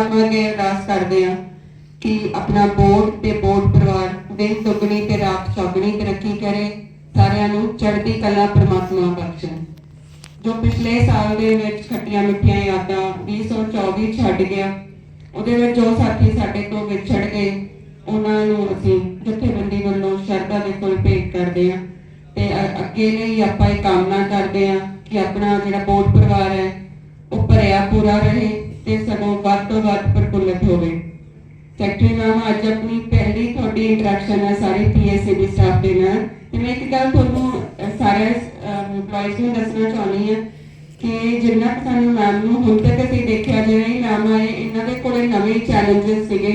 ਆਪਾਂ ਅੱਗੇ ਅਰਦਾਸ ਕਰਦੇ ਆ ਕਿ ਆਪਣਾ ਬੋਰਡ ਤੇ ਬੋਰਡ ਪਰਿਵਾਰ ਦਿਨ ਦੁਗਣੀ ਤੇ ਰਾਤ ਚੌਗਣੀ ਤਰੱਕੀ ਕਰੇ, ਸਾਰਿਆਂ ਨੂੰ ਚੜ੍ਹਦੀ ਕਲਾ ਪ੍ਰਮਾਤਮਾ ਬਖਸ਼ੇ। ਜੋ ਪਿਛਲੇ ਸਾਲ ਦੇ ਵਿੱਚ ਖੱਟੀਆਂ ਮਿੱਠੀਆਂ ਯਾਦਾਂ 2024 ਛੱਡ ਗਿਆ, ਉਹਦੇ ਵਿੱਚ ਜੋ ਸਾਥੀ ਸਾਡੇ ਤੋਂ ਵਿਛੜ ਗਏ, ਉਹਨਾਂ ਨੂੰ ਅਸੀਂ ਜਥੇਬੰਦੀ ਵੱਲੋਂ ਸ਼ਰਧਾ ਦੇ ਫੁੱਲ ਭੇਟ ਕਰਦੇ ਹਾਂ ਤੇ ਅ- ਅੱਗੇ ਲਈ ਆਪਾਂ ਇਹ ਕਾਮਨਾ ਕਰਦੇ ਹਾਂ ਕਿ ਆਪਣਾ ਜਿਹੜਾ ਬੋਰਡ ਪਰਿਵਾਰ ਹੈ, ਉਹ ਭਰਿਆ ਪੂਰਾ ਰਹੇ ਤੇ ਸਗੋਂ ਵੱਧ ਪ੍ਰਫੁੱਲਤ ਹੋਵੇ। ਸੈਕਟਰੀ ਮੈਮ, ਅੱਜ ਆਪਣੀ ਪਹਿਲੀ ਤੁਹਾਡੀ ਇੰਟਰੈਕਸ਼ਨ ਹੈ ਸਾਰੇ ਪੀਐਸਸੀਬੀ ਸਟਾਫ ਦੇ ਨਾਲ। ਤੇ ਮੈਂ ਇੱਕ ਗੱਲ ਤੁਹਾਨੂੰ ਸਾਰੇ EMPLOYEES ਨੂੰ ਦੱਸਣਾ ਚਾਹੁੰਦੀ ਹਾਂ ਕਿ ਜਿੰਨਾ ਕੁ ਸਾਨੂੰ ਮੈਮ ਨੂੰ ਹੁਣ ਤੱਕ ਅਸੀਂ ਦੇਖਿਆ, ਜਿਵੇਂ ਹੀ ਆਏ, ਇਹਨਾਂ ਦੇ ਕੋਲੇ ਨਵੇਂ ਚੈਲੰਜਸ ਸੀਗੇ।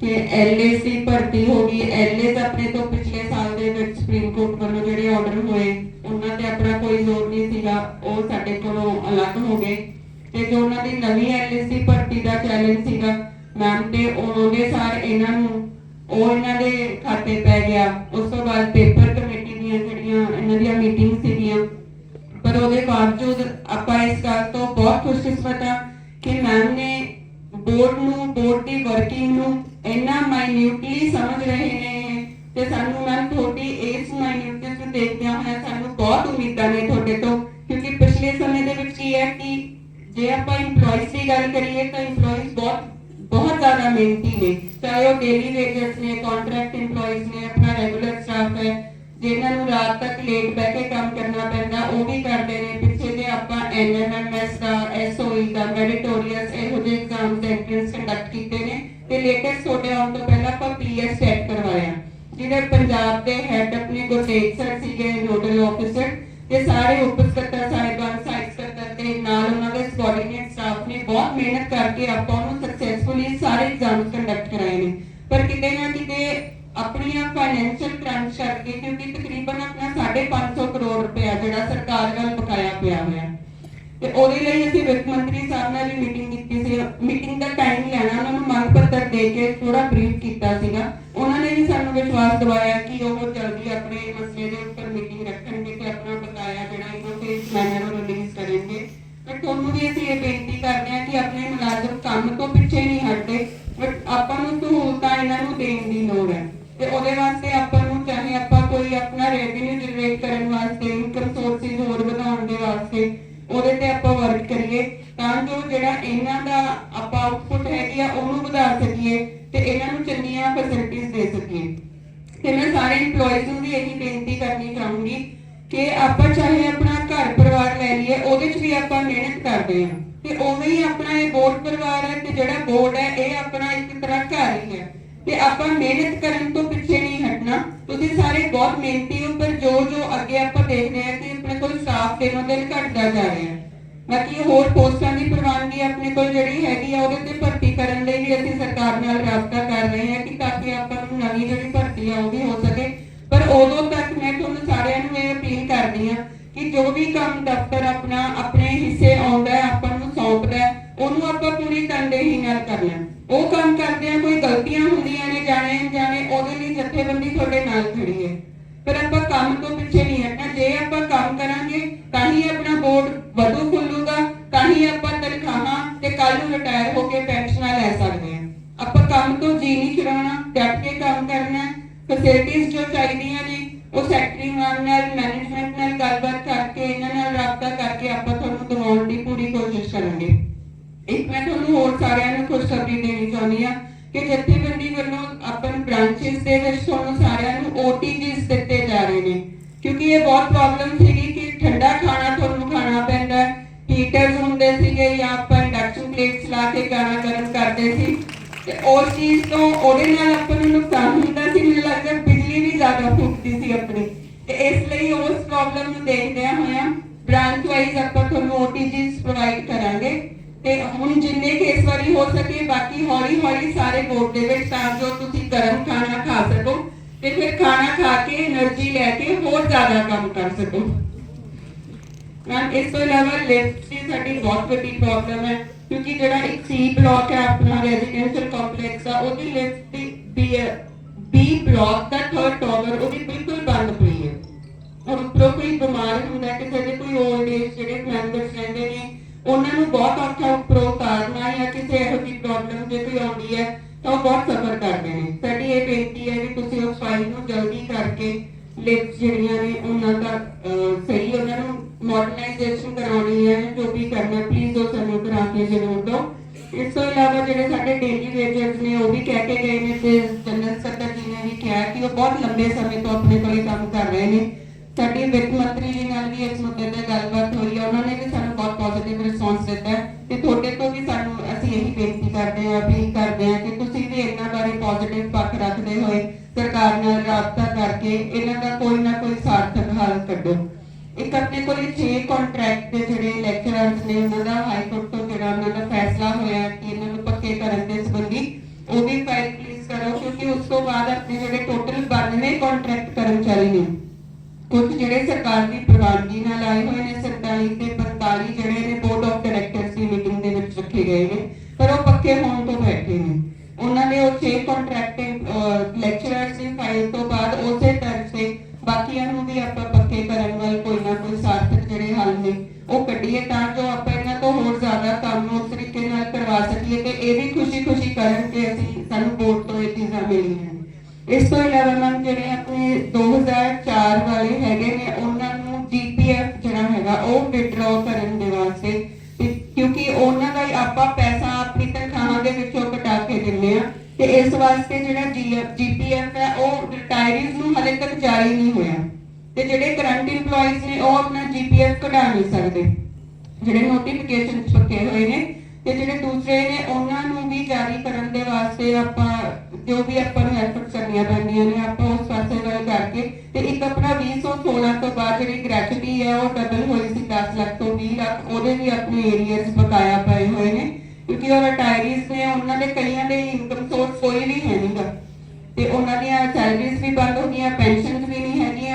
ਕਿ ਐਲਏਸ ਦੀ ਭਰਤੀ ਹੋ ਗਈ। ਐਲਏਸ ਆਪਣੇ ਤੋਂ ਪਿਛਲੇ ਸਾਲ ਦੇ ਵਿੱਚ ਸੁਪਰੀਮ ਕੋਰਟ ਵੱਲੋਂ ਜਿਹੜੇ ਆਰਡਰ ਹੋਏ, ਉਹਨਾਂ ਤੇ ਆਪਣਾ ਕੋਈ ਜ਼ੋਰ ਨਹੀਂ ਸੀਗਾ। ਉਹ ਸਾਡੇ ਕੋਲੋਂ ਅਲੱਗ ਹੋ ਗਏ। ਤੇ ਜੋ ਉਹਨਾਂ ਦੀ ਨਵੀਂ ਐਲਏਸ ਭਰਤੀ ਦਾ ਚੈਲੰਜ ਸੀਗਾ ਮੈਮ ਤੇ ਉਹਦੇ ਸਾਰ ਇਹਨਾਂ ਨੂੰ, ਉਹ ਇਹਨਾਂ ਦੇ ਖਾਤੇ ਪੈ ਗਿਆ। ਉਸ ਤੋਂ ਬਾਅਦ ਪੇਪਰ ਕਮੇਟੀ ਦੀਆਂ ਜਿਹੜੀਆਂ ਇਹਨਾਂ ਦੀਆਂ ਮੀਟਿੰਗ ਸੀਗੀਆਂ, ਪਰ ਉਹਦੇ ਬਾਵਜੂਦ ਆਪਾਂ ਇਸ ਗੱਲ ਤੋਂ ਬਹੁਤ ਖੁਸ਼ਕਿਸਮਤ ਆ ਕਿ ਮੈਮ ਨੇ ਬੋਰਡ ਨੂੰ ਬੋਰਡ ਦੀ ਵਰਕਿੰਗ ਨੂੰ ਇੰਨਾ ਮਾਈਨਿਊਟਲੀ ਸਮਝ ਰਹੇ ਨੇ। ਤੇ ਸਾਨੂੰ ਮੈਮ ਤੁਹਾਡੀ ਇਸ ਮਾਈਨਿਊਟਨੈਸ ਨੂੰ ਦੇਖਦਿਆਂ ਹੋਇਆ ਸਾਨੂੰ ਬਹੁਤ ਉਮੀਦਾਂ ਨੇ EMPLOYEES ਦੀ ਗੱਲ ਕਰੀਏ ਤਾਂ EMPLOYEES ਬਹੁਤ ਬਹੁਤ ਜ਼ਿਆਦਾ ਮਿਹਨਤੀ ਨੇ ਚਾਹੇ ਉਹ ਡੇਲੀ ਵੇਜਰਸ ਨੇ ਕੰਟਰੈਕਟ EMPLOYEES ਨੇ ਆਪਣਾ ਰੈਗੂਲਰ ਸਟਾਫ ਹੈ ਜਿਨ੍ਹਾਂ ਨੂੰ ਰਾਤ ਤੱਕ ਲੇਟ ਬਹਿ ਕੇ ਕੰਮ ਕਰਨਾ ਪੈਂਦਾ ਉਹ ਵੀ ਕਰਦੇ ਨੇ ਪਿੱਛੇ ਜੇ ਆਪਾਂ NMMS ਦਾ SOE ਦਾ ਮੈਡੀਟੋਰੀਅਸ ਇਹੋ ਜਿਹੇ ਐਗਜ਼ਾਮਸ ਐਂਟਰੈਂਸ ਕੰਡਕਟ ਕੀਤੇ ਨੇ। ਤੇ ਲੇਟੈਸਟ ਤੁਹਾਡੇ ਆਉਣ ਤੋਂ ਪਹਿਲਾਂ ਆਪਾਂ ਪੀਐਸ ਸੈਟ ਕਰਵਾਇਆ। ਜਿਹੜੇ ਪੰਜਾਬ ਦੇ ਹੈੱਡ ਆਪਣੇ ਗੁਰਤੇਜ ਸਰ ਸੀਗੇ ਨੋਡਲ ਆਫੀਸਰ ਤੇ ਸਾਰੇ ਉਪ ਸਕੱਤਰ ਸਾਹਿਬਾਨ ਸਾਈਡ ਸਕੱਤਰ ਤੇ ਨਾਲ ਉਹਨਾਂ ਦੇ ਸਬੋਰਡੀਨੇਟ ਸਟਾਫ ਨੇ ਬਹੁਤ ਮਿਹਨਤ ਕਰਕੇ ਆਪਾਂ ਉਹਨੂੰ ਸਕਸੈਸਫੁਲੀ ਸਾਰੇ ਐਗਜ਼ਾਮਸ ਕੰਡਕਟ ਕਰਾਏ ਨੇ। ਪਰ ਕਿਤੇ ਨਾ ਕਿਤੇ ਆਪਣੀਆਂ ਫਾਈਨੈਂਸ਼ੀਅਲ ਕ੍ਰਾਂਚ ਕਰਕੇ ਕਿਉਂਕਿ ਤਕਰੀਬਨ ਆਪਣਾ 550 ਕਰੋੜ ਰੁਪਇਆ ਜਿਹੜਾ ਸਰਕਾਰ ਵੱਲ ਬਕਾਇਆ ਪਿਆ ਹੋਇਆ। ਤੇ ਉਹਦੇ ਲਈ ਅਸੀਂ ਵਿੱਤ ਮੰਤਰੀ ਸਾਹਿਬ ਨਾਲ ਵੀ ਮੀਟਿੰਗ ਕੀਤੀ ਸੀ। ਮੀਟਿੰਗ ਦਾ ਟਾਈਮ ਲੈਣਾ, ਉਹਨਾਂ ਨੂੰ ਮੰਗ ਪੱਤਰ ਦੇ ਕੇ ਥੋੜਾ ਬਰੀਫ ਕੀਤਾ ਸੀਗਾ। ਉਹਨਾਂ ਨੇ ਵੀ ਸਾਨੂੰ ਵਿਸ਼ਵਾਸ ਦਿਵਾਇਆ ਆ, ਉਹਨੂੰ ਵਧਾ ਸਕੀਏ ਤੇ ਇਹਨਾਂ ਨੂੰ ਚੰਗੀਆਂ ਫੈਸਿਲਿਟੀਆਂ ਦੇ ਸਕੀਏ। ਤੇ ਮੈਂ ਸਾਰੇ EMPLOYEES ਨੂੰ ਵੀ ਇਹੀ ਬੇਨਤੀ ਕਰਨੀ ਚਾਹੂੰਗੀ ਕਿ ਆਪਾਂ ਚਾਹੇ ਆਪਣਾ ਘਰ ਪਰਿਵਾਰ ਲੈ ਲਈਏ, ਉਹਦੇ 'ਚ ਵੀ ਆਪਾਂ ਮਿਹਨਤ ਕਰਦੇ ਹਾਂ। ਤੇ ਉਵੇਂ ਹੀ ਆਪਣਾ ਇਹ ਬੋਰਡ ਪਰਿਵਾਰ ਹੈ ਤੇ ਜਿਹੜਾ ਬੋਰਡ ਹੈ, ਇਹ ਆਪਣਾ ਇੱਕ ਤਰ੍ਹਾਂ ਘਰ ਹੀ ਹੈ। ਤੇ ਆਪਾਂ ਮਿਹਨਤ ਕਰਨ ਤੋਂ ਪਿੱਛੇ ਨਹੀਂ ਹਟਣਾ। ਤੁਸੀਂ ਸਾਰੇ ਬਹੁਤ ਮਿਹਨਤੀ ਹੋ, ਪਰ ਜੋ ਜੋ ਅੱਗੇ ਆਪਾਂ ਦੇਖਦੇ ਹਾਂ ਕਿ ਆਪਣੇ ਕੋਲ ਸਟਾਫ ਦਿਨੋਂ ਦਿਨ ਘਟਦਾ ਜਾ ਰਿਹਾ ਹੈ। ਬਾਕੀ ਹੋਰ ਪੋਸਟਾਂ ਦੀ ਪ੍ਰਵਾਨਗੀ ਆਪਣੇ ਕੋਲ ਜਿਹੜੀ ਵੀ ਅਸੀਂ ਸਰਕਾਰ ਨਾਲ ਰਾਬਤਾ ਕਰ ਰਹੇ ਹਾਂ ਕਿ ਤਾਂ ਕਿ ਆਪਾਂ ਨੂੰ ਨਵੀਂ ਜਿਹੜੀ ਭਰਤੀ ਆ ਉਹ ਵੀ ਹੋ ਸਕੇ। ਪਰ ਉਦੋਂ ਤੱਕ ਮੈਂ ਤੁਹਾਨੂੰ ਸਾਰਿਆਂ ਨੂੰ ਇਹ ਅਪੀਲ ਕਰਦੀ ਹਾਂ ਕਿ ਜੋ ਵੀ ਕੰਮ ਦਫ਼ਤਰ ਆਪਣਾ, ਆਪਣੇ ਹਿੱਸੇ ਆਉਂਦਾ ਆਪਾਂ ਨੂੰ ਸੌਂਪਦਾ ਉਹਨੂੰ ਆਪਾਂ ਪੂਰੀ ਤਨਦੇਹੀ ਨਾਲ ਕਰਨਾ ਉਹ ਕੰਮ ਕਰਦੇ ਆ ਕੋਈ ਗਲਤੀਆਂ ਹੁੰਦੀਆਂ ਨੇ, ਜਾਣੇ ਜਾਣੇ ਉਹਦੇ ਲਈ ਜਥੇਬੰਦੀ ਤੁਹਾਡੇ ਨਾਲ ਖੜੀ ਹੈ। ਪਰ ਆਪਾਂ ਕੰਮ ਤੋਂ ਪਿੱਛੇ ਨਹੀਂ ਹਟਣਾ। ਜੇ ਆਪਾਂ ਕੰਮ ਕਰਾਂਗੇ, ਤਾਂ ਹੀ ਆਪਣਾ ਬੋਰਡ ਕੇ ਗਾਣਾ ਗਰਮ ਕਰਦੇ ਸੀ ਤੇ ਉਸ ਚੀਜ਼ ਤੋਂ ਉਹਦੇ ਨਾਲ ਆਪਾਂ ਨੂੰ ਨੁਕਸਾਨ ਹੁੰਦਾ ਸੀ ਮੈਨੂੰ ਲੱਗਦਾ ਬਿਜਲੀ ਵੀ ਜ਼ਿਆਦਾ ਫੂਕਦੀ ਸੀ ਆਪਣੀ ਤੇ ਇਸ ਲਈ ਉਸ ਪ੍ਰੋਬਲਮ ਨੂੰ ਦੇਖਦਿਆਂ ਹੋਇਆਂ ਬ੍ਰਾਂਚ ਵਾਈਜ਼ ਆਪਾਂ ਤੁਹਾਨੂੰ ਓਟੀਜੀਸ ਪ੍ਰੋਵਾਈਡ ਕਰਾਂਗੇ ਤੇ ਹੁਣ ਜਿੰਨੇ ਕੇਸ ਵਾਲੀ ਹੋ ਸਕੇ ਬਾਕੀ ਹੌਲੀ ਹੌਲੀ ਸਾਰੇ ਬੋਰਡ ਦੇ ਵਿੱਚ ਤਾਂ ਜੋ ਤੁਸੀਂ ਗਰਮ ਖਾਣਾ ਖਾ ਸਕੋ ਤੇ ਫਿਰ ਖਾਣਾ ਖਾ ਕੇ એનર્ਜੀ ਲੈ ਕੇ ਹੋਰ ਜ਼ਿਆਦਾ ਕੰਮ ਕਰ ਸਕੋ ਮੈਂ ਇਸ ਤੋਂ ਇਲਾਵਾ ਲਿਫਟ ਦੀ ਸਾਡੀ ਬਹੁਤ ਵੱਡੀ ਪ੍ਰੋਬਲਮ ਹੈ ਕਿਉਂਕਿ ਜਿਹੜਾ ਇੱਕ ਸੀ ਬਲਾਕ ਹੈ ਆਪਣਾ ਰੈਜ਼ੀਡੈਂਸ਼ੀਅਲ ਕੰਪਲੈਕਸ ਆ ਉਹਦੀ ਲਿਫਟ ਬੀ ਬੀ ਬਲਾਕ ਦਾ ਥਰਡ ਟਾਵਰ ਉਹਦੀ ਬਿਲਕੁਲ ਬੰਦ ਪਈ ਹੈ। ਔਰ ਉੱਪਰੋਂ ਕੋਈ ਬਿਮਾਰ ਹੁੰਦਾ ਹੈ, ਕਿਸੇ ਕੋਈ 올ਡ ਏਜ ਜਿਹੜੇ ਮੈਂਬਰਸ ਰਹਿੰਦੇ ਨੇ ਉਹਨਾਂ ਨੂੰ ਬਹੁਤ ਔਖਾ ਉੱਪਰੋਂ ਉਤਾਰਨਾ ਜਾਂ ਕਿਸੇ ਇਹੋ ਜਿਹੀ ਪ੍ਰੋਬਲਮ ਹੁੰਦੀ ਹੈ ਤਾਂ ਉਹ ਬਹੁਤ ਸਫਰ ਕਰਦੇ ਨੇ। ਸਾਡੀ ਇਹ ਬੇਨਤੀ ਹੈ ਵੀ ਤੁਸੀਂ ਉਸ ਫਾਈਲ ਨੂੰ ਜਲਦੀ ਕਰਕੇ ਲਿਖਤ ਜਿਹੜੀਆਂ ਨੇ ਉਹਨਾਂ ਦਾ ਸਹੀ ਉਹਨਾਂ ਨੂੰ ਮਾਡਰਨਾਈਜੇਸ਼ਨ ਕਰਾਉਣੀ ਹੈ ਜੋ ਵੀ ਕਰਨਾ ਪਲੀਜ਼ ਇਸ ਤੋਂ ਇਲਾਵਾ ਜਿਹੜੇ ਸਾਡੇ ਡੇਲੀ ਵੇਜਰਸ ਨੇ, ਉਹ ਵੀ ਕਹਿ ਕੇ ਗਏ ਨੇ ਤੇ ਜਨਰਲ ਸਕੱਤਰ ਜੀ ਨੇ ਵੀ ਕਿਹਾ ਕਿ ਉਹ ਬਹੁਤ ਲੰਬੇ ਸਮੇਂ ਤੋਂ ਆਪਣੇ ਕੋਲੇ ਕੰਮ ਕਰ ਰਹੇ ਨੇ। ਸਾਡੀ ਵਿੱਤ ਮੰਤਰੀ ਜੀ ਨਾਲ ਵੀ ਇਸ ਮੁੱਦੇ ਤੇ ਗੱਲਬਾਤ ਹੋਈ ਹੈ ਉਹਨਾਂ ਨੇ ਵੀ ਸਾਨੂੰ ਬਹੁਤ ਪੋਜ਼ਿਟਿਵ ਰਿਸਪੌਂਸ ਦਿੱਤਾ ਤੇ ਤੁਹਾਡੇ ਤੋਂ ਵੀ ਸਾਨੂੰ ਅਸੀਂ ਇਹੀ ਬੇਨਤੀ ਕਰਦੇ ਹਾਂ, ਅਪੀਲ ਕਰਦੇ ਹਾਂ ਕਿ ਤੁਸੀਂ ਵੀ ਇਹਨਾਂ ਬਾਰੇ ਪੋਜ਼ਿਟਿਵ ਪੱਖ ਰੱਖਦੇ ਹੋਏ ਸਰਕਾਰ ਨਾਲ ਰਾਬਤਾ ਕਰਕੇ ਇਹਨਾਂ ਦਾ ਕੋਈ ਨਾ ਕੋਈ ਸਾਰਥਕ ਹੱਲ ਕੱਢੋ। ਇੱਕ ਆਪਣੇ ਕੋਲ 6 ਕੰਟਰੈਕਟ ਦੇ ਜਿਹੜੇ ਲੈਕਚਰਰਸ ਨੇ, ਉਹਨਾਂ ਦਾ ਹਾਈ ਕੋਰਟ ਤੋਂ ਜਿਹੜਾ ਉਹਨਾਂ ਦਾ ਫੈਸਲਾ ਹੋਇਆ ਕਿ ਇਹਨਾਂ ਨੂੰ ਪੱਕੇ ਕਰਨ ਦੇ ਸੰਬੰਧੀ, ਉਹ ਫਾਈਲ ਪਲੀਜ਼ ਕਰੋ, ਕਿਉਂਕਿ ਉਸ ਤੋਂ ਬਾਅਦ ਆਪਣੇ ਜਿਹੜੇ ਟੋਟਲ 92 ਕੰਟਰੈਕਟ ਕਰਮਚਾਰੀ ਨੇ। ਕੁਝ ਜਿਹੜੇ ਸਰਕਾਰ ਦੀ ਪ੍ਰਵਾਨਗੀ ਨਾਲ ਆਏ ਹੋਏ ਨੇ 47 ਤੇ 45 ਜਿਹੜੇ ਨੇ ਬੋਰਡ ਆਫ ਡਾਇਰੈਕਟਰਸ ਦੀ ਮੀਟਿੰਗ ਦੇ ਵਿੱਚ ਰੱਖੇ ਗਏ ਨੇ, ਪਰ ਉਹ ਪੱਕੇ ਹੋਣ ਤੋਂ ਬੈਠੇ ਨੇ। ਉਹਨਾਂ ਨੇ ਉਹ 6 ਕੰਟਰੈਕਟ ਲੈਕਚਰਰਸ ਦੀ ਫਾਈਲ ਤੋਂ ਕੋਈ ਨਾ ਕੋਈ ਸਾਰਥਕ ਜਿਹੜੇ ਹੱਲ ਨੇ, ਉਹ ਕੱਢੀਏ ਤਾਂ ਜੋ ਆਪਾਂ ਇਹਨਾਂ ਤੋਂ ਹੋਰ ਜ਼ਿਆਦਾ ਕੰਮ ਉਸ ਤਰੀਕੇ ਨਾਲ ਕਰਵਾ ਸਕੀਏ ਤੇ ਇਹ ਵੀ ਖੁਸ਼ੀ-ਖੁਸ਼ੀ ਕਰਨ ਕਿ ਅਸੀਂ ਸਾਨੂੰ ਬੋਰਡ ਤੋਂ ਇਹ ਚੀਜ਼ਾਂ ਮਿਲੀਆਂ ਨੇ। ਇਸ ਤੋਂ ਇਲਾਵਾ ਮੈਮ ਜਿਹੜੇ ਆਪਣੇ 2004 ਵਾਲੇ ਹੈਗੇ ਨੇ, ਉਹਨਾਂ ਨੂੰ ਜੀਪੀਐਫ ਜਿਹੜਾ ਹੈਗਾ, ਉਹ ਵਿਡਰਾਅ ਕਰਨ ਦੇ ਵਾਸਤੇ ਤੇ ਕਿਉਂਕਿ ਉਹਨਾਂ ਦਾ ਹੀ ਆਪਾਂ ਪੈਸਾ ਆਪਣੀ ਤਨਖਾਹਾਂ ਦੇ ਵਿੱਚੋਂ ਕਟਾ ਕੇ ਦਿੰਦੇ ਆ ਤੇ ਇਸ ਵਾਸਤੇ ਜਿਹੜਾ ਜੀਪੀਐਫ ਹੈ, ਉਹ ਰਿਟਾਇਰੀਜ਼ ਨੂੰ ਹਲੇ ਤੱਕ ਜਾਰੀ ਨਹੀਂ ਹੋਇਆ। ਤੇ ਜਿਹੜੇ ਕਰੰਟ EMPLOYEES ਨੇ, ਉਹ ਆਪਣਾ ਜੀਪੀਐਫ ਕਢਾ ਨਹੀਂ ਸਕਦੇ। ਜਿਹੜੇ ਨੋਟੀਫਿਕੇਸ਼ਨ ਪੱਕੇ ਹੋਏ ਨੇ ਤੇ ਜਿਹੜੇ ਦੂਸਰੇ ਨੇ, ਉਹਨਾਂ ਨੂੰ ਵੀ ਜਾਰੀ ਕਰਨ ਦੇ ਵਾਸਤੇ ਆਪਾਂ ਜੋ ਵੀ ਆਪਾਂ ਨੂੰ ਐਫਰਟ ਕਰਨੀਆਂ ਪੈਂਦੀਆਂ ਨੇ, ਆਪਾਂ ਉਸ ਪਾਸੇ ਵੱਲ ਕਰਕੇ ਤੇ ਇੱਕ ਆਪਣਾ 2016 ਤੋਂ ਬਾਅਦ ਜਿਹੜੀ ਗ੍ਰੈਚੁਟੀ ਹੈ ਉਹ ਡਬਲ ਹੋਈ ਸੀ 10 ਲੱਖ ਤੋਂ 20 ਲੱਖ, ਉਹਦੇ ਵੀ ਆਪਣੇ ਏਰੀਅਰਸ ਬਕਾਇਆ ਪਏ ਹੋਏ ਨੇ। ਕਿਉਂਕਿ ਉਹ ਰਿਟਾਇਰੀਜ਼ ਨੇ, ਉਹਨਾਂ ਦੇ ਕਈਆਂ ਦੇ ਇਨਕਮ ਸੋਰਸ ਕੋਈ ਵੀ ਹੈ ਨਹੀਂਗਾ ਤੇ ਉਹਨਾਂ ਦੀਆਂ ਸੈਲਰੀਜ਼ ਵੀ ਬੰਦ ਹੋ ਗਈਆਂ ਪੈਨਸ਼ਨਸ ਵੀ ਨਹੀਂ ਹੈਗੀ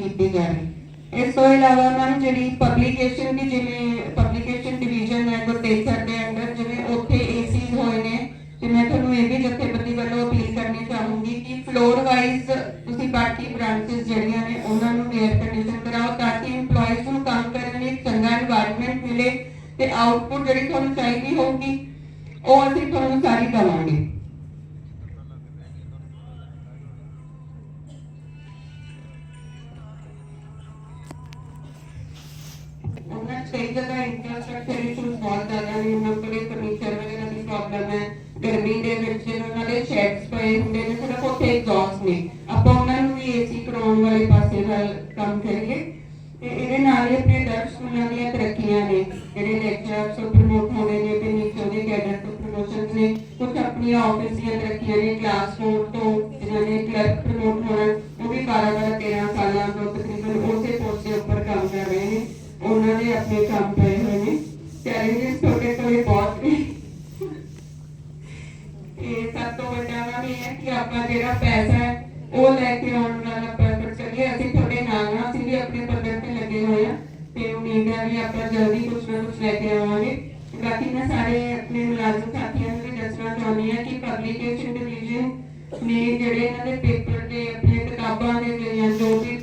ਕੀਤੀ ਜਾਵੇ ਇਸ ਤੋਂ ਇਲਾਵਾ ਮੈਮ ਜਿਹੜੀ ਪਬਲੀਕੇਸ਼ਨ ਦੀ ਜਿਵੇਂ ਪਬਲੀਕੇਸ਼ਨ ਡਿਵੀਜ਼ਨ ਹੈ, ਗੁਰਤੇਜ ਸਰ ਦੇ ਅੰਡਰ ਜਿਵੇਂ ਉੱਥੇ ਏਸੀਜ਼ ਹੋਏ ਨੇ। ਤੇ ਮੈਂ ਤੁਹਾਨੂੰ ਇਹ ਵੀ ਜਥੇਬੰਦੀ ਵੱਲੋਂ ਅਪੀਲ ਕਰਨੀ ਚਾਹੂੰਗੀ ਕਿ ਫਲੋਰ ਵਾਈਜ਼ ਤੁਸੀਂ ਬਾਕੀ ਬ੍ਰਾਂਚਸ ਜਿਹੜੀਆਂ ਨੇ ਉਹਨਾਂ ਨੂੰ ਏਅਰ ਕੰਡੀਸ਼ਨ ਕਰਾਓ ਤਾਂ ਕਿ EMPLOYEES ਨੂੰ ਕੰਮ ਕਰਨ ਲਈ ਚੰਗਾ এনवायरमेंट ਮਿਲੇ ਤੇ ਆਉਟਪੁੱਟ ਜਿਹੜੀ ਤੁਹਾਨੂੰ ਚਾਹੀਦੀ ਹੋਊਗੀ, ਉਹ ਅਸੀਂ ਤੁਹਾਨੂੰ ਸਾਰੀ ਦਵਾਂਗੇ। ਉਹਨਾਂ ਚ ਕਈ ਜਗ੍ਹਾ ਇਨਫਰਾਸਟ੍ਰਕਚਰ ਇਸ਼ੂਜ਼ ਬਹੁਤ ਜ਼ਿਆਦਾ ਨੇ ਉਹਨਾਂ ਕੋਲੇ ਫਰਨੀਚਰ ਵਗੈਰਾ ਦੀ ਪ੍ਰੋਬਲਮ ਹੈ ਗਰਮੀ ਦੇ ਵਿੱਚ ਜਦੋਂ ਉਹਨਾਂ ਦੇ ਸ਼ੈਡਸ ਪਏ ਹੁੰਦੇ ਨੇ ਸਿਰਫ ਉੱਥੇ ਐਗਜ਼ੌਸਟ ਨੇ। ਆਪਾਂ ਉਹਨਾਂ ਨੂੰ ਵੀ ਏਸੀ ਕਰਾਉਣ ਵਾਲੇ ਪਾਸੇ ਵੱਲ ਕੰਮ ਕਰੀਏ। ਤੇ ਇਹਦੇ ਨਾਲ ਹੀ ਆਪਣੇ ਦਰਸ਼ ਸਕੂਲਾਂ ਦੀਆਂ ਤਰੱਕੀਆਂ ਨੇ। ਜਿਹੜੇ ਲੈਕਚਰਰਸ ਤੋਂ ਪ੍ਰਮੋਟ ਹੋਣੇ ਨੇ, ਤੇ ਨੀਚੇ ਦੇ ਕੈਡਰ ਤੋਂ ਪ੍ਰਮੋਸ਼ਨਸ ਨੇ। ਕੁਝ ਆਪਣੀਆਂ ਆਫਿਸ ਦੀਆਂ ਤਰੱਕੀਆਂ ਨੇ ਕਲਾਸ ਫੋਰ ਤੋਂ ਜਿਨ੍ਹਾਂ ਨੇ ਕਲਰਕ ਪ੍ਰਮੋਟ ਹੋਣਾ, ਉਹ ਵੀ 12 12 13 ਸਾਲਾਂ ਤੋਂ ਤਕਰੀਬਨ ਉਸੇ ਪੋਸਟ ਦੇ ਉੱਪਰ ਕੰਮ ਕਰ ਰਹੇ ਨੇ। ਉਹਨਾਂ ਦੇ ਆਪਣੇ ਕੰਮ ਪਏ ਹੋਏ ਨੇ। ਚੈਲੰਜਸ ਤੁਹਾਡੇ ਕੋਲੇ ਬਹੁਤ ਨੇ। ਇਹ ਸਭ ਤੋਂ ਵੱਡਾ ਵਾ ਵੀ ਹੈ ਕਿ ਆਪਾਂ ਜਿਹੜਾ ਪੈਸਾ ਹੈ, ਉਹ ਲੈ ਕੇ ਆਉਣ ਨਾਲ ਆਪਾਂ effort ਅਸੀਂ ਤੁਹਾਡੇ ਨਾਲ ਹਾਂ, ਅਸੀਂ ਵੀ ਆਪਣੇ ਪੱਧਰ ਤੇ ਲੱਗੇ ਹੋਏ ਆ ਤੇ ਉਮੀਦ ਹੈ ਵੀ ਆਪਾਂ ਜਲਦੀ ਕੁਝ ਨਾ ਕੁਝ ਲੈ ਕੇ ਆਵਾਂਗੇ। ਬਾਕੀ ਮੈਂ ਸਾਰੇ ਆਪਣੇ ਮੁਲਾਜ਼ਮ ਸਾਥੀਆਂ ਨੂੰ ਵੀ ਦੱਸਣਾ ਚਾਹੁੰਦੀ ਹਾਂ ਕਿ ਪਬਲੀਕੇਸ਼ਨ ਡਿਵੀਜ਼ਨ ਨੇ ਜਿਹੜੇ ਇਹਨਾਂ ਦੇ ਪੇਪਰ ਦੇ ਆਪਣੀਆਂ ਕਿਤਾਬਾਂ ਦੇ ਜਿਹੜੀਆਂ ਜੋ ਵੀ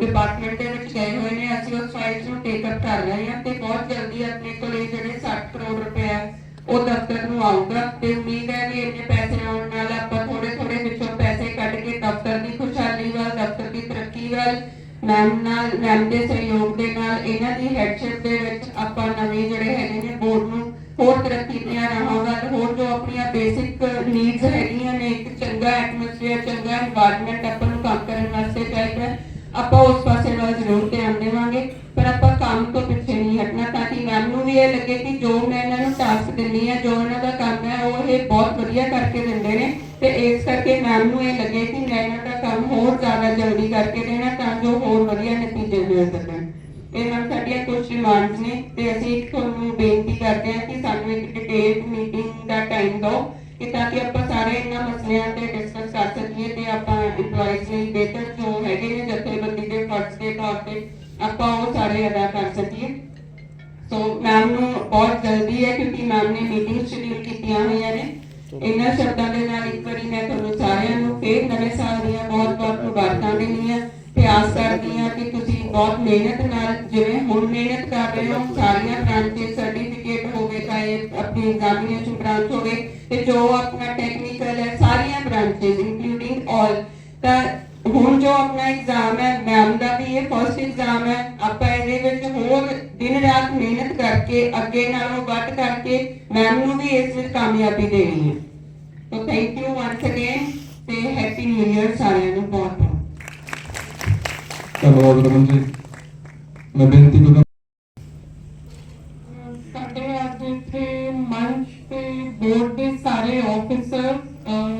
ਡਿਪਾਰਟਮੈਂਟ ਦੇ ਵਿੱਚ ਗਏ ਹੋਏ ਨੇ, ਅਸੀਂ ਉਸ ਫਾਈਲਸ ਨੂੰ ਟੇਕ ਅਪ ਕਰ ਰਹੇ ਹਾਂ ਤੇ ਬਹੁਤ ਜਲਦੀ ਆਪਣੇ ਕੋਲ ਇਹ ਜਿਹੜੇ 60 ਕਰੋੜ ਰੁਪਏ ਹੈ ਉਹ ਦਫ਼ਤਰ ਨੂੰ ਆਊਗਾ ਤੇ ਉਮੀਦ ਹੈ ਕਿ ਇੰਨੇ ਪੈਸੇ ਆਉਣ ਨਾਲ ਆਪਾਂ ਥੋੜੇ ਥੋੜੇ ਵਿੱਚੋਂ ਪੈਸੇ ਕੱਢ ਕੇ ਦਫ਼ਤਰ ਦੀ ਖੁਸ਼ਹਾਲੀ ਵੱਲ, ਦਫ਼ਤਰ ਦੀ ਤਰੱਕੀ ਵੱਲ, ਮੈਮ ਨਾਲ, ਮੈਮ ਦੇ ਸਹਿਯੋਗ ਦੇ ਨਾਲ, ਇਹਨਾਂ ਦੀ ਹੈਡਸ਼ਿਪ ਦੇ ਵਿੱਚ ਆਪਾਂ ਨਵੇਂ ਜਿਹੜੇ ਹੈਗੇ ਨੇ ਬੋਰਡ ਨੂੰ ਹੋਰ ਤਰੱਕੀ ਦੀਆਂ ਰਾਹਾਂ ਹੋਰ ਜੋ ਆਪਣੀਆਂ ਬੇਸਿਕ ਨੀਡਸ ਹੈਗੀਆਂ ਨੇ, ਇੱਕ ਚੰਗਾ ਐਟਮੋਸਫੇਅਰ ਚੰਗਾ এনवायरमेंट ਆਪਾਂ ਨੂੰ ਕੰਮ ਕਰਨ ਵਾਸਤੇ ਚਾਹੀਦਾ ਆਪਾਂ ਉਸ ਪਾਸੇ ਵੱਲ ਜ਼ਰੂਰ ਧਿਆਨ ਦੇਵਾਂਗੇ, ਪਰ ਆਪਾਂ ਕੰਮ ਤੋਂ ਪਿੱਛੇ ਨਹੀਂ ਹਟਣਾ, ਤਾਂ ਕਿ ਮੈਮ ਨੂੰ ਵੀ ਇਹ ਲੱਗੇ ਕਿ ਜੋ ਮੈਂ ਇਹਨਾਂ ਨੂੰ ਟਾਸਕ ਦਿੰਨੀ ਹੈ ਜੋ ਇਹਨਾਂ ਦਾ ਕੰਮ ਹੈ, ਉਹ ਇਹ ਬਹੁਤ ਵਧੀਆ ਕਰਕੇ ਦਿੰਦੇ ਨੇ। ਤੇ ਇਸ ਕਰਕੇ ਮੈਮ ਨੂੰ ਇਹ ਲੱਗੇ ਕਿ ਮੈਂ ਇਹਨਾਂ ਦਾ ਕੰਮ ਹੋਰ ਜ਼ਿਆਦਾ ਜਲਦੀ ਕਰਕੇ ਦੇਣਾ, ਤਾਂ ਜੋ ਹੋਰ ਵਧੀਆ ਨਤੀਜੇ ਮਿਲ ਸਕਣ। ਇਹ ਮੈਮ ਸਾਡੀਆਂ ਕੁਝ ਡਿਮਾਂਡਸ ਨੇ, ਤੇ ਅਸੀਂ ਇੱਕ ਤੁਹਾਨੂੰ ਬੇਨਤੀ ਕਰਦੇ ਹਾਂ ਕਿ ਸਾਨੂੰ ਇੱਕ ਡਿਟੇਲਡ ਮੀਟਿੰਗ ਦਾ ਟਾਈਮ ਦਿਓ। ਕਿ ਤਾਂ ਕਿ ਆਪਾਂ ਸਾਰੇ ਇਹਨਾਂ ਮਸਲਿਆਂ ਤੇ ਡਿਸਕਸ ਕਰ ਸਕੀਏ ਤੇ ਆਪਾਂ EMPLOYEES ਲਈ ਬਿਹਤਰ ਜੋ ਹੈਗੇ ਨੇ ਜਥੇਬੰਦੀ ਦੇ ਫਰਜ਼ ਦੇ ਤੌਰ ਤੇ ਆਪਾਂ ਉਹ ਸਾਰੇ ਅਦਾ ਕਰ ਸਕੀਏ। ਸੋ ਮੈਮ ਨੂੰ ਬਹੁਤ ਜਲਦੀ ਹੈ ਕਿਉਂਕਿ ਮੈਮ ਨੇ ਮੀਟਿੰਗ ਸ਼ਡਿਊਲ ਕੀਤੀਆਂ ਹੋਈਆਂ ਨੇ। ਇਹਨਾਂ ਸ਼ਬਦਾਂ ਦੇ ਨਾਲ ਇੱਕ ਵਾਰੀ ਮੈਂ ਤੁਹਾਨੂੰ ਸਾਰਿਆਂ ਨੂੰ ਫੇਰ ਨਵੇਂ ਸਾਲ ਦੀਆਂ ਬਹੁਤ ਬਹੁਤ ਮੁਬਾਰਕਾਂ ਦਿੰਦੀ ਹਾਂ ਤੇ ਆਸ ਕਰਦੀ ਹਾਂ ਕਿ ਬਹੁਤ ਮਿਹਨਤ ਨਾਲ ਜਿਵੇਂ ਹੁਣ ਮਿਹਨਤ ਕਰ ਰਹੇ ਹੋ ਸਾਰੀਆਂ ਬ੍ਰਾਂਚੇ ਸਰਟੀਫਿਕੇਟ ਹੋਵੇ ਚਾਹੇ ਚਾਹੇ ਆਪਣੀ ਐਗਜ਼ਾਮੀਨੇਸ਼ਨ ਬ੍ਰਾਂਚ ਹੋਵੇ ਤੇ ਜੋ ਆਪਣਾ ਟੈਕਨੀਕਲ ਹੈ, ਸਾਰੀਆਂ ਬ੍ਰਾਂਚਸ ਇਨਕਲੂਡਿੰਗ ਆਲ ਤਾਂ ਹੁਣ ਜੋ ਆਪਣਾ ਐਗਜ਼ਾਮ ਹੈ ਮੈਮ ਦਾ ਵੀ ਇਹ ਫਰਸਟ ਐਗਜ਼ਾਮ ਹੈ, ਆਪਾਂ ਇਹਦੇ ਵਿੱਚ ਹੋਰ ਦਿਨ ਰਾਤ ਮਿਹਨਤ ਕਰਕੇ, ਅੱਗੇ ਨਾਲੋਂ ਵੱਧ ਕਰਕੇ ਮੈਮ ਨੂੰ ਵੀ ਇਸ ਵਿੱਚ ਕਾਮਯਾਬੀ ਦੇਣੀ ਹੈ। ਤੋ ਥੈਂਕ ਯੂ ਵਾਂਸ ਅਗੇਨ ਤੇ ਹੈਪੀ ਨਿਊ ਇਅਰ ਸਾਰਿਆਂ ਨੂੰ ਬਹੁਤ। ਧੰਨਵਾਦ ਰਮਨ ਜੀ ਮੈਂ ਬੇਨਤੀ ਕਰਾਂ ਸਾਡੇ ਅੱਜ ਇੱਥੇ ਮੰਚ ਤੇ ਬੋਰਡ ਦੇ ਸਾਰੇ ਆਫੀਸਰ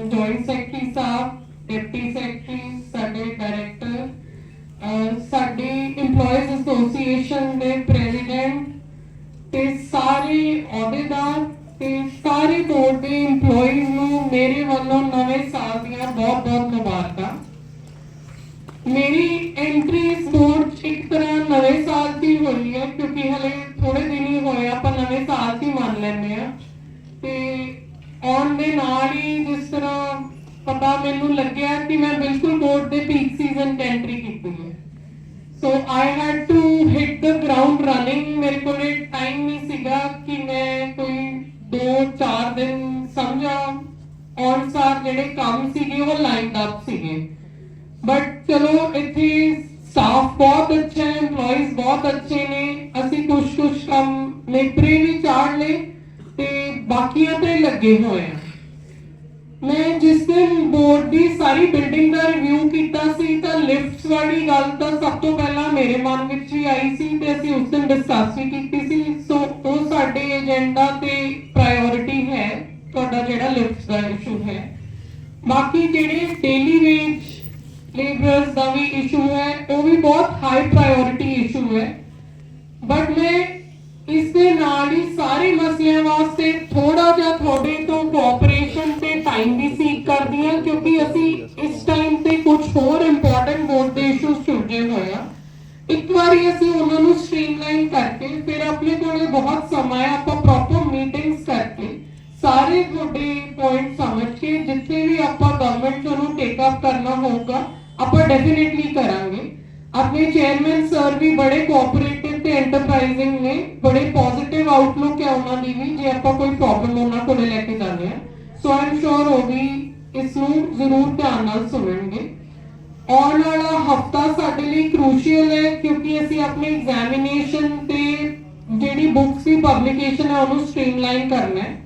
ਜੁਆਇੰਟ ਸੈਕਟਰੀ ਸਾਹਿਬ ਡਿਪਟੀ ਪਤਾ ਮੈਨੂੰ ਲੱਗਿਆ ਕਿ ਮੈਂ ਬਿਲਕੁਲ ਬੋਰਡ ਦੇ ਪੀਕ ਸੀਜ਼ਨ 'ਚ ਐਂਟਰੀ ਕੀਤੀ ਹੈ। So I had to hit the ground running ਮੇਰੇ ਕੋਲ ਟਾਈਮ ਨਹੀਂ ਸੀਗਾ ਕਿ ਮੈਂ ਕੋਈ 2-4 ਦਿਨ ਸਮਝਾ। ਔਨ ਸਾਰ ਜਿਹੜੇ ਕੰਮ ਸੀਗੇ, ਉਹ ਲਾਈਨਡ ਅਪ ਸੀਗੇ। ਬਟ ਚਲੋ, ਇੱਥੇ ਸਟਾਫ ਬਹੁਤ ਅੱਛਾ ਹੈ EMPLOYEES ਬਹੁਤ ਅੱਛੇ ਨੇ। ਅਸੀਂ ਕੁਝ ਕੁਝ ਕੰਮ ਨੇਪਰੇ ਵੀ ਚਾੜ ਲਏ ਤੇ ਬਾਕੀਆਂ ਤੇ ਲੱਗੇ ਹੋਏ ਆ। ਮੈਂ ਜਿਸ ਦਿਨ ਬੋਰਡ ਦੀ ਸਾਰੀ ਬਿਲਡਿੰਗ ਦਾ ਰਿਵਿਊ ਕੀਤਾ ਸੀ, ਤਾਂ ਲਿਫਟਸ ਵਾਲੀ ਗੱਲ ਤਾਂ ਸਭ ਤੋਂ ਪਹਿਲਾਂ ਮੇਰੇ ਮਨ ਵਿੱਚ ਵੀ ਆਈ ਸੀ ਤੇ ਅਸੀਂ ਉਸ ਦਿਨ ਡਿਸਕਸ ਵੀ ਕੀਤੀ ਸੀ। ਸੋ ਉਹ ਸਾਡੇ ਏਜੰਡਾ ਤੇ ਪ੍ਰਾਇੋਰਟੀ ਹੈ, ਤੁਹਾਡਾ ਜਿਹੜਾ ਲਿਫਟਸ ਦਾ ਇਸ਼ੂ ਹੈ। ਬਾਕੀ ਜਿਹੜੇ ਡੇਲੀ ਵੇਜ ਲੇਬਰਰਸ ਦਾ ਵੀ ਇਸ਼ੂ ਹੈ, ਉਹ ਵੀ ਬਹੁਤ ਹਾਈ ਪ੍ਰਾਇੋਰਟੀ ਇਸ਼ੂ ਹੈ। ਬਟ ਮੈਂ ਇਸ ਦੇ ਨਾਲ ਹੀ ਸਾਰੇ ਐਂਟਰਪ੍ਰਾਈਜ਼ਿੰਗ ਨੇ, ਬੜੇ ਪੋਜ਼ਿਟਿਵ ਆਊਟਲੁੱਕ ਹੈ ਉਹਨਾਂ ਦੀ ਵੀ, ਜੇ ਆਪਾਂ ਕੋਈ ਪ੍ਰੋਬਲਮ ਉਹਨਾਂ ਕੋਲੇ ਲੈ ਕੇ ਜਾਂਦੇ ਆ ਸੋ ਆਮ ਸ਼ੋਰ ਉਹ ਵੀ ਇਸ ਨੂੰ ਜ਼ਰੂਰ ਧਿਆਨ ਨਾਲ ਸੁਣਨਗੇ। ਆਉਣ ਵਾਲਾ ਹਫਤਾ ਸਾਡੇ ਲਈ ਕ੍ਰੂਸ਼ੀਅਲ ਹੈ, ਕਿਉਂਕਿ ਅਸੀਂ ਆਪਣੀ ਐਗਜ਼ਾਮੀਨੇਸ਼ਨ ਤੇ ਜਿਹੜੀ ਬੁੱਕਸ ਦੀ ਪਬਲਿਕੇਸ਼ਨ ਹੈ, ਉਹਨੂੰ ਸਟ੍ਰੀਮਲਾਈਨ ਕਰਨਾ ਹੈ।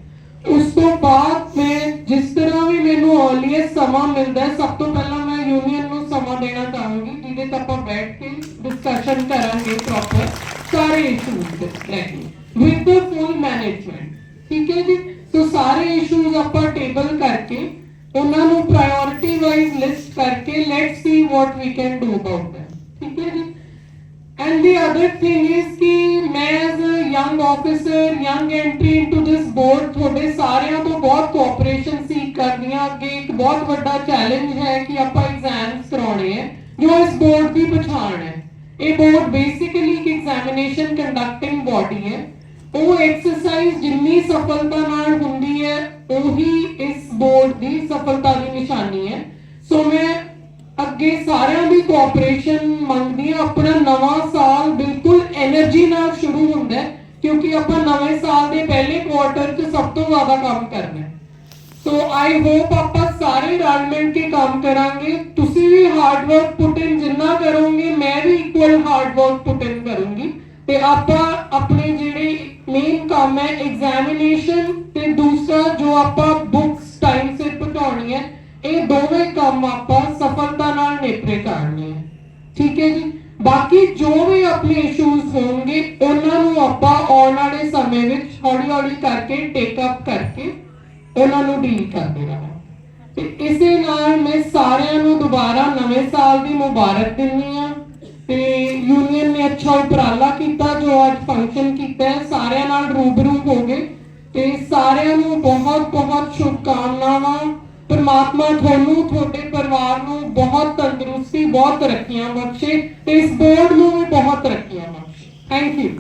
ਉਸ ਤੋਂ ਬਾਅਦ ਮੈਂ, ਜਿਸ ਤਰ੍ਹਾਂ ਵੀ ਮੈਨੂੰ ਅਰਲੀਐਸਟ ਸਮਾਂ ਮਿਲਦਾ ਸਭ ਤੋਂ ਪਹਿਲਾਂ ਮੈਂ ਯੂਨੀਅਨ ਨੂੰ ਸਮਾਂ ਦੇਣਾ ਚਾਹਾਂਗੀ, ਜਿਹਦੇ ਤੇ ਆਪਾਂ ਬੈਠ ਕੇ ਡਿਸਕਸ਼ਨ ਕਰਾਂਗੇ। ਸਾਰੇ ਇਸ਼ੂਜ਼ ਲੈ ਕੇ ਵਿਦ ਦ ਫੁੱਲ ਮੈਨੇਜਮੈਂਟ ਠੀਕ ਹੈ ਜੀ ਸੋ ਸਾਰੇ ਇਸ਼ੂਜ਼ ਆਪਾਂ ਟੇਬਲ ਕਰਕੇ ਉਹਨਾਂ ਨੂੰ ਪ੍ਰਾਇੋਰਟੀ ਵਾਈਜ਼ ਲਿਸਟ ਕਰਕੇ let's see what we can do about them. ਠੀਕ ਹੈ ਜੀ And the other thing is ਕਿ ਮੈਂ as a young officer, young entry into this board ਤੁਹਾਡੇ ਸਾਰਿਆਂ ਤੋਂ ਬਹੁਤ ਕੋਆਪਰੇਸ਼ਨ ਸੀਕ ਕਰਦੀ ਹਾਂ ਅੱਗੇ ਇੱਕ ਬਹੁਤ ਵੱਡਾ ਚੈਲੰਜ ਹੈ ਕਿ ਆਪਾਂ ਐਗਜ਼ਾਮਸ ਕਰਾਉਣੇ ਹੈ ਜੋ ਇਸ ਬੋਰਡ ਦੀ ਪਛਾਣ ਹੈ A board basically ਇੱਕ examination conducting body ਹੈ। ਉਹ ਐਕਸਰਸਾਈਜ਼ ਜਿੰਨੀ ਸਫਲਤਾ ਨਾਲ ਹੁੰਦੀ ਹੈ, ਉਹੀ ਇਸ ਬੋਰਡ ਦੀ ਸਫਲਤਾ ਦੀ ਨਿਸ਼ਾਨੀ ਹੈ। ਸੋ ਮੈਂ ਅੱਗੇ ਸਾਰਿਆਂ ਦੀ ਕੋਆਪਰੇਸ਼ਨ ਮੰਗਦੀ ਹਾਂ। ਆਪਣਾ ਨਵਾਂ ਸਾਲ ਬਿਲਕੁਲ એનર્ਜੀ ਨਾਲ ਸ਼ੁਰੂ ਹੁੰਦਾ ਹੈ, ਕਿਉਂਕਿ ਆਪਾਂ ਨਵੇਂ ਸਾਲ ਦੇ ਪਹਿਲੇ ਕੁਆਰਟਰ 'ਚ ਸਭ ਤੋਂ ਜ਼ਿਆਦਾ ਕੰਮ ਕਰਨਾ ਹੈ। ਸੋ ਆਈ ਹੋਪ ਆਪਾਂ ਸਾਰੇ ਰਲ ਮਿਲ ਕੇ ਕੰਮ ਕਰਾਂਗੇ। ਤੁਸੀਂ ਵੀ ਹਾਰਡ ਵਰਕ ਪੁੱਟ ਇਨ ਜਿੰਨਾ ਕਰੋਗੇ, ਮੈਂ ਵੀ equal hard work put in ਕਰੂੰਗੀ। ਤੇ ਆਪਾਂ ਆਪਣੇ ਜਿਹੜੇ ਮੇਨ ਕੰਮ ਹੈ ਐਗਜ਼ਾਮੀਨੇਸ਼ਨ ਤੇ ਦੂਸਰਾ ਜੋ ਆਪਾਂ ਬੁੱਕਸ ਟਾਈਮ ਸਿਰ ਪਹੁੰਚਾਉਣੀ ਹੈ, ਇਹ ਦੋਵੇਂ ਕੰਮ ਆਪਾਂ ਸਫਲਤਾ ਨਾਲ ਨੇਪਰੇ ਕਰਨੇ ਹੈ। ਠੀਕ ਹੈ ਜੀ? ਬਾਕੀ ਜੋ ਵੀ ਆਪਣੇ ਇਸ਼ੂਜ਼ ਹੋਣਗੇ, ਉਹਨਾਂ ਨੂੰ ਆਪਾਂ ਆਉਣ ਵਾਲੇ ਸਮੇਂ ਵਿੱਚ ਹੌਲੀ ਹੌਲੀ ਕਰਕੇ ਟੇਕ ਅਪ ਕਰਕੇ, ਉਹਨਾਂ ਨੂੰ ਡੀਲ ਕਰਦੇ ਰਹਾਂਗੇ। ਤੇ ਇਸੇ ਨਾਲ ਮੈਂ ਸਾਰਿਆਂ ਨੂੰ ਦੁਬਾਰਾ ਨਵੇਂ ਸਾਲ ਦੀ ਮੁਬਾਰਕ ਦਿੰਦੀ ਆ ਤੇ ਯੂਨੀਅਨ ਨੇ ਅੱਛਾ ਉਪਰਾਲਾ ਕੀਤਾ ਜੋ ਅੱਜ ਫੰਕਸ਼ਨ ਕੀਤਾ ਹੈ। ਸਾਰਿਆਂ ਨਾਲ ਰੂਬਰੂ ਹੋ ਗਏ ਤੇ ਸਾਰਿਆਂ ਨੂੰ ਬਹੁਤ ਬਹੁਤ ਸ਼ੁਭਕਾਮਨਾਵਾਂ। ਪਰਮਾਤਮਾ ਤੁਹਾਨੂੰ, ਤੁਹਾਡੇ ਪਰਿਵਾਰ ਨੂੰ ਬਹੁਤ ਤੰਦਰੁਸਤੀ, ਬਹੁਤ ਤਰੱਕੀਆਂ ਬਖਸ਼ੇ ਤੇ ਇਸ ਬੋਰਡ ਨੂੰ ਵੀ ਬਹੁਤ ਤਰੱਕੀਆਂ ਬਖਸ਼ੇ। Thank you